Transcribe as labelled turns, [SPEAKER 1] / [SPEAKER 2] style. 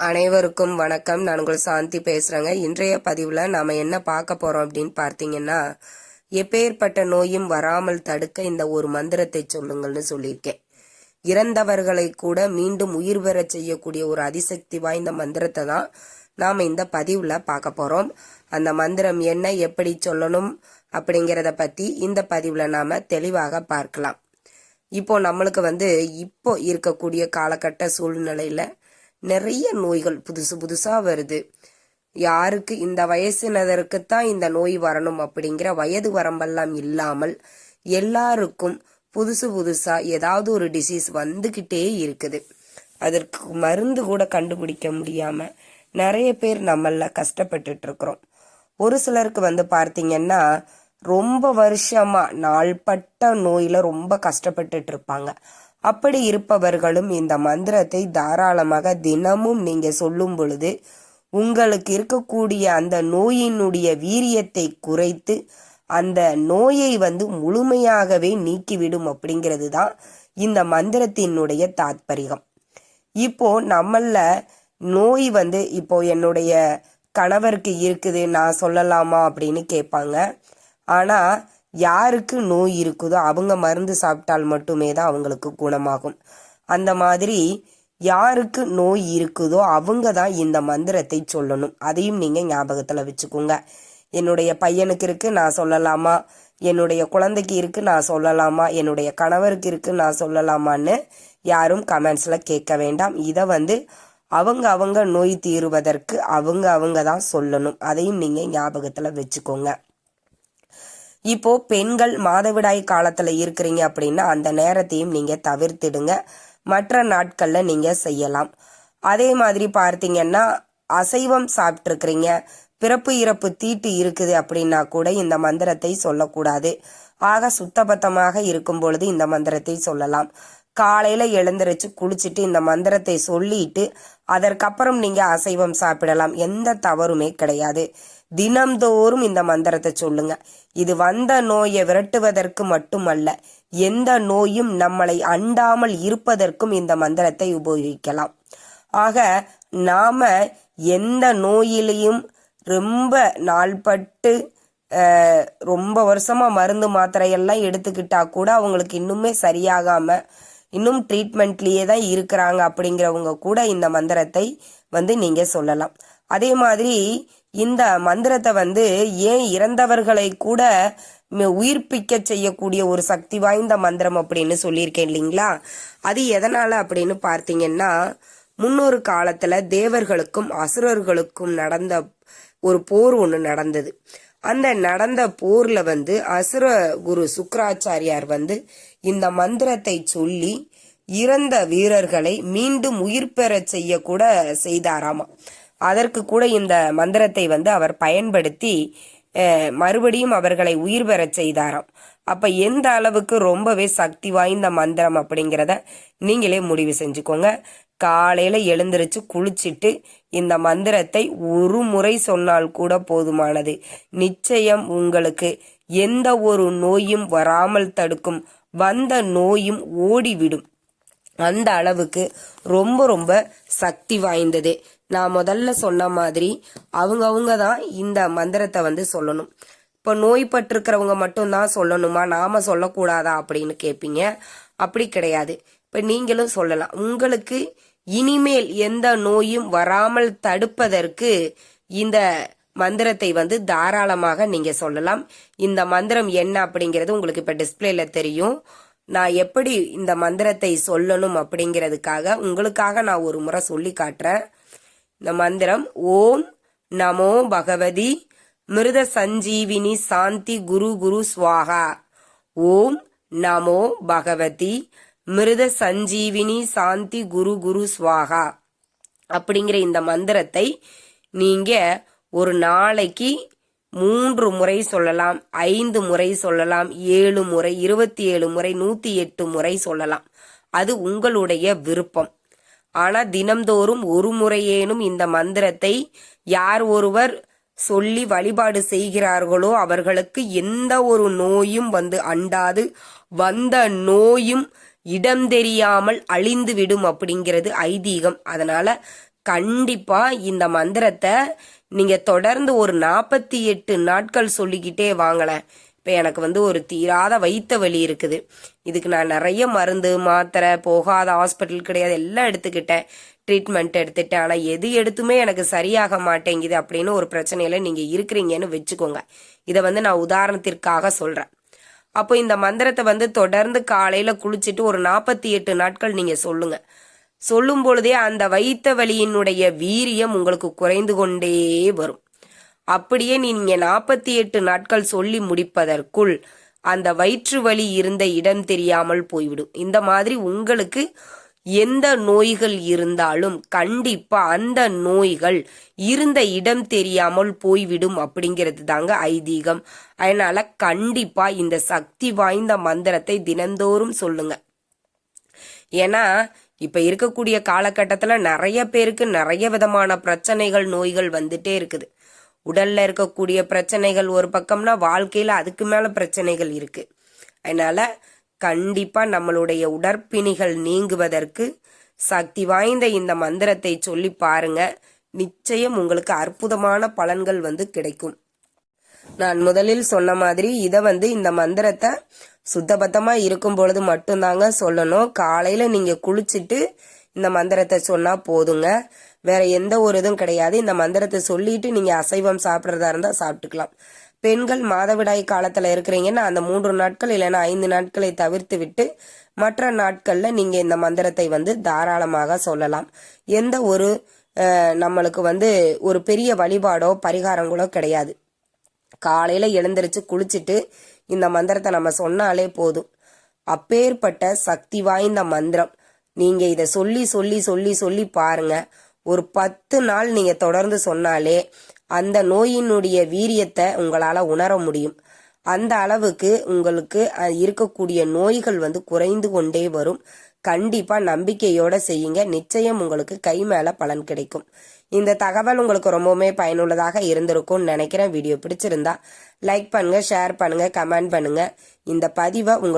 [SPEAKER 1] அனைவருக்கும் வணக்கம். நான் உங்கள் சாந்தி பேசுகிறேங்க இன்றைய பதிவில் நாம் என்ன பார்க்க போகிறோம் அப்படின்னு பார்த்தீங்கன்னா எப்பேற்பட்ட நோயும் வராமல் தடுக்க இந்த ஒரு மந்திரத்தை சொல்லுங்கள்னு சொல்லியிருக்கேன். இறந்தவர்களை கூட மீண்டும் உயிர் பெறச் செய்யக்கூடிய ஒரு அதிசக்தி வாய்ந்த மந்திரத்தை தான் நாம் இந்த பதிவில் பார்க்க போகிறோம் அந்த மந்திரம் என்ன எப்படி சொல்லணும் அப்படிங்கிறத பற்றி இந்த பதிவில் நாம் தெளிவாக பார்க்கலாம். இப்போ நம்மளுக்கு வந்து இப்போ இருக்கக்கூடிய காலகட்ட சூழ்நிலையில் நிறைய நோய்கள் புதுசு புதுசா வருது. யாருக்கு இந்த வயசினதற்குத்தான் இந்த நோய் வரணும் அப்படிங்கிற வயது வரம்பெல்லாம் இல்லாமல் எல்லாருக்கும் புதுசு புதுசா ஏதாவது ஒரு டிசீஸ் வந்துகிட்டே இருக்குது. அதற்கு மருந்து கூட கண்டுபிடிக்க முடியாம நிறைய பேர் நம்மள கஷ்டப்பட்டுட்டு இருக்கிறோம். ஒரு சிலருக்கு வந்து பார்த்தீங்கன்னா ரொம்ப வருஷமா நாள்பட்ட நோயில ரொம்ப கஷ்டப்பட்டுட்டு இருப்பாங்க அப்படி இருப்பவர்களும் இந்த மந்திரத்தை தாராளமாக தினமும் நீங்க சொல்லும் பொழுது உங்களுக்கு இருக்கக்கூடிய அந்த நோயினுடைய வீரியத்தை குறைத்து அந்த நோயை வந்து முழுமையாகவே நீக்கிவிடும் அப்படிங்கிறது தான் இந்த மந்திரத்தினுடைய தாத்பரியம் இப்போ நம்மள நோய் வந்து இப்போ என்னுடைய கணவருக்கு இருக்குது நான் சொல்லலாமா அப்படின்னு கேட்பாங்க. ஆனால் யாருக்கு நோய் இருக்குதோ அவங்க மருந்து சாப்பிட்டால் மட்டுமே தான் அவங்களுக்கு குணமாகும். அந்த மாதிரி யாருக்கு நோய் இருக்குதோ அவங்க தான் இந்த மந்திரத்தை சொல்லணும். அதையும் நீங்கள் ஞாபகத்தில் வச்சுக்கோங்க. என்னுடைய பையனுக்கு இருக்கு நான் சொல்லலாமா? என்னுடைய குழந்தைக்கு இருக்கு நான் சொல்லலாமா? என்னுடைய கணவருக்கு இருக்கு நான் சொல்லலாமான்னு யாரும் கமெண்ட்ஸில் கேட்க வேண்டாம். இதை வந்து அவங்க அவங்க நோய் தீருவதற்கு அவங்க அவங்க தான் சொல்லணும். அதையும் நீங்கள் ஞாபகத்தில் வச்சுக்கோங்க. இப்போ பெண்கள் மாதவிடாய் காலத்துல இருக்கிறீங்க அப்படின்னா அந்த நேரத்தையும் நீங்க தவிர்த்திடுங்க. மற்ற நாட்கள்ல நீங்க செய்யலாம். அதே மாதிரி பார்த்தீங்கன்னா அசைவம் சாப்பிட்ருக்கிறீங்க பிறப்பு இறப்பு தீட்டு இருக்குது அப்படின்னா கூட இந்த மந்திரத்தை சொல்லக்கூடாது. ஆக சுத்தபத்தமாக இருக்கும் பொழுது இந்த மந்திரத்தை சொல்லலாம். காலையில எழுந்திருச்சு குளிச்சுட்டு இந்த மந்திரத்தை சொல்லிட்டு அதற்கப்புறம் நீங்க அசைவம் சாப்பிடலாம். எந்த தவறுமே கிடையாது. தினம்தோறும் இந்த மந்திரத்தை சொல்லுங்க. இது வந்த நோயை விரட்டுவதற்கு மட்டுமல்ல எந்த நோயும் நம்மளை அண்டாமல் இருப்பதற்கும் இந்த மந்திரத்தை உபயோகிக்கலாம். ஆக நாம எந்த நோயிலையும் ரொம்ப நாள்பட்டு ரொம்ப வருஷமா மருந்து மாத்திரையெல்லாம் எடுத்துக்கிட்டா கூட அவங்களுக்கு இன்னுமே சரியாகாம இன்னும் ட்ரீட்மெண்ட்லேயே தான் இருக்கிறாங்க அப்படிங்கிறவங்க கூட இந்த மந்திரத்தை வந்து நீங்கள் சொல்லலாம். அதே மாதிரி இந்த மந்திரத்தை வந்து ஏன் இறந்தவர்களை கூட உயிர்ப்பிக்க செய்யக்கூடிய ஒரு சக்தி வாய்ந்த மந்திரம் அப்படின்னு சொல்லியிருக்கேன் இல்லைங்களா? அது எதனால் அப்படின்னு பார்த்தீங்கன்னா முன்னொரு காலத்தில் தேவர்களுக்கும் அசுரர்களுக்கும் நடந்த ஒரு போர் ஒன்று நடந்தது. அந்த நடந்த போர்ல வந்து அசுர குரு சுக்கராச்சாரியார் வந்து இந்த மந்திரத்தை சொல்லி இறந்த வீரர்களை மீண்டும் உயிர் பெறச் செய்ய கூட செய்தாராமா. அதற்கு கூட இந்த மந்திரத்தை வந்து அவர் பயன்படுத்தி மறுபடியும் அவர்களை உயிர் பெறச் செய்தாராம். அப்ப எந்த அளவுக்கு ரொம்பவே சக்தி வாய்ந்த மந்திரம் அப்படிங்கிறத நீங்களே முடிவு செஞ்சுக்கோங்க. காலையில எழுந்திருச்சு குளிச்சிட்டு இந்த மந்திரத்தை ஒரு முறை சொன்னால் கூட போதுமானது. நிச்சயம் உங்களுக்கு எந்த ஒரு நோயும் வராமல் தடுக்கும். வந்த நோயும் ஓடிவிடும். அந்த அளவுக்கு ரொம்ப ரொம்ப சக்தி வாய்ந்தது. நான் முதல்ல சொன்ன மாதிரி அவங்க அவங்க தான் இந்த மந்திரத்தை வந்து சொல்லணும். இப்போ நோய்பட்டிருக்கிறவங்க மட்டும்தான் சொல்லணுமா? நாம சொல்லக்கூடாதா அப்படின்னு கேட்பீங்க அப்படி கிடையாது. இப்போ நீங்களும் சொல்லலாம். உங்களுக்கு இனிமேல் எந்த நோயும் வராமல் தடுப்பதற்கு இந்த மந்திரத்தை வந்து தாராளமாக நீங்க சொல்லலாம். இந்த மந்திரம் என்ன அப்படிங்கிறது உங்களுக்கு இப்ப டிஸ்பிளேல தெரியும். நான் எப்படி இந்த மந்திரத்தை சொல்லணும் அப்படிங்கிறதுக்காக உங்களுக்காக நான் ஒரு முறை சொல்லி காட்டுறேன். இந்த மந்திரம் ஓம் நமோ பகவதி மிருத சஞ்சீவினி சாந்தி குரு குரு ஸ்வாகா ஓம் நமோ பகவதி மிருத சஞ்சீவினி சாந்தி குரு குரு ஸ்வாகா அப்படிங்கிற இந்த மந்திரத்தை நீங்க ஒரு நாளைக்கு மூன்று முறை சொல்லலாம் ஐந்து முறை சொல்லலாம் ஏழு முறை இருபத்தி ஏழு முறை நூத்தி எட்டு முறை சொல்லலாம். அது உங்களுடைய விருப்பம். ஆனா தினம்தோறும் ஒரு முறையேனும் இந்த மந்திரத்தை யார் ஒருவர் சொல்லி வழிபாடு செய்கிறார்களோ அவர்களுக்கு எந்த ஒரு நோயும் வந்து அண்டாது. வந்த நோயும் இடம் தெரியாமல் அழிந்து விடும் அப்படிங்கிறது ஐதீகம். அதனால கண்டிப்பா இந்த மந்திரத்தை நீங்க தொடர்ந்து ஒரு நாற்பத்தி எட்டு நாட்கள் சொல்லிக்கிட்டே வாங்கலேன் இப்போ எனக்கு வந்து ஒரு தீராத வைத்த வலி இருக்குது. இதுக்கு நான் நிறைய மருந்து மாத்திரை போகாத ஹாஸ்பிட்டல் கிடையாது எல்லாம் எடுத்துக்கிட்டேன். ட்ரீட்மெண்ட் எடுத்துட்டேன். ஆனால் எது எடுத்துமே எனக்கு சரியாக மாட்டேங்குது அப்படின்னு ஒரு பிரச்சனையில் நீங்கள் இருக்கிறீங்கன்னு வச்சுக்கோங்க. இதை வந்து நான் உதாரணத்திற்காக சொல்கிறேன் அப்போ இந்த மந்திரத்தை வந்து தொடர்ந்து காலையில் குளிச்சுட்டு ஒரு நாற்பத்தி எட்டு நாட்கள் நீங்கள் சொல்லுங்கள் சொல்லும் பொழுதே அந்த வைத்த வலியினுடைய வீரியம் உங்களுக்கு குறைந்து கொண்டே வரும். அப்படியே நீங்க நாற்பத்தி எட்டு நாட்கள் சொல்லி முடிப்பதற்குள் அந்த வயிற்று வலி இருந்த இடம் தெரியாமல் போய்விடும். இந்த மாதிரி உங்களுக்கு எந்த நோய்கள் இருந்தாலும் கண்டிப்பா அந்த நோய்கள் இருந்த இடம் தெரியாமல் போய்விடும் அப்படிங்கிறது தாங்க ஐதீகம். அதனால கண்டிப்பா இந்த சக்தி வாய்ந்த மந்திரத்தை தினந்தோறும் சொல்லுங்க. ஏன்னா இப்ப இருக்கக்கூடிய காலகட்டத்துல நிறைய பேருக்கு நிறைய விதமான பிரச்சனைகள் நோய்கள் வந்துட்டே இருக்குது. உடல்ல இருக்கக்கூடிய பிரச்சனைகள் ஒரு பக்கம்னா வாழ்க்கையில அதுக்கு மேல பிரச்சனைகள் இருக்கு. அதனால கண்டிப்பா நம்மளுடைய உடற்பிணிகள் நீங்குவதற்கு சக்தி வாய்ந்த இந்த மந்திரத்தை சொல்லி பாருங்க. நிச்சயம் உங்களுக்கு அற்புதமான பலன்கள் வந்து கிடைக்கும். நான் முதலில் சொன்ன மாதிரி இதை வந்து இந்த மந்திரத்தை சுத்தபத்தமா இருக்கும் பொழுது மட்டும்தாங்க சொல்லணும். காலையில நீங்க குளிச்சுட்டு இந்த மந்திரத்தை சொன்னா போதுங்க. வேற எந்த ஒரு இதுவும் கிடையாது. இந்த மந்திரத்தை சொல்லிட்டு நீங்க அசைவம் சாப்பிட்றதா இருந்தா சாப்பிட்டுக்கலாம். பெண்கள் மாதவிடாய் காலத்துல இருக்கிறீங்கன்னா அந்த மூன்று நாட்கள் இல்லைன்னா ஐந்து நாட்களை தவிர்த்து விட்டு மற்ற நாட்கள்ல நீங்க இந்த மந்திரத்தை வந்து தாராளமாக சொல்லலாம். எந்த ஒரு நம்மளுக்கு வந்து ஒரு பெரிய வழிபாடோ பரிகாரங்களோ கிடையாது. காலையில எழுந்திரிச்சு குளிச்சுட்டு இந்த மந்திரத்தை நம்ம சொன்னாலே போதும். அப்பேற்பட்ட சக்தி வாய்ந்த மந்திரம். நீங்க இதை சொல்லி சொல்லி சொல்லி சொல்லி பாருங்க. ஒரு பத்து நாள் நீங்க தொடர்ந்து சொன்னாலே அந்த நோயினுடைய வீரியத்தை உங்களால உணர முடியும். அந்த அளவுக்கு உங்களுக்கு இருக்கக்கூடிய நோய்கள் வந்து குறைந்து கொண்டே வரும். கண்டிப்பா நம்பிக்கையோட செய்யுங்க. நிச்சயம் உங்களுக்கு கை மேல பலன் கிடைக்கும். இந்த தகவல் உங்களுக்கு ரொம்பவுமே பயனுள்ளதாக இருந்திருக்கும்னு நினைக்கிறேன். வீடியோ பிடிச்சிருந்தா லைக் பண்ணுங்க ஷேர் பண்ணுங்க கமெண்ட் பண்ணுங்க. இந்த பதிவை உங்களுக்கு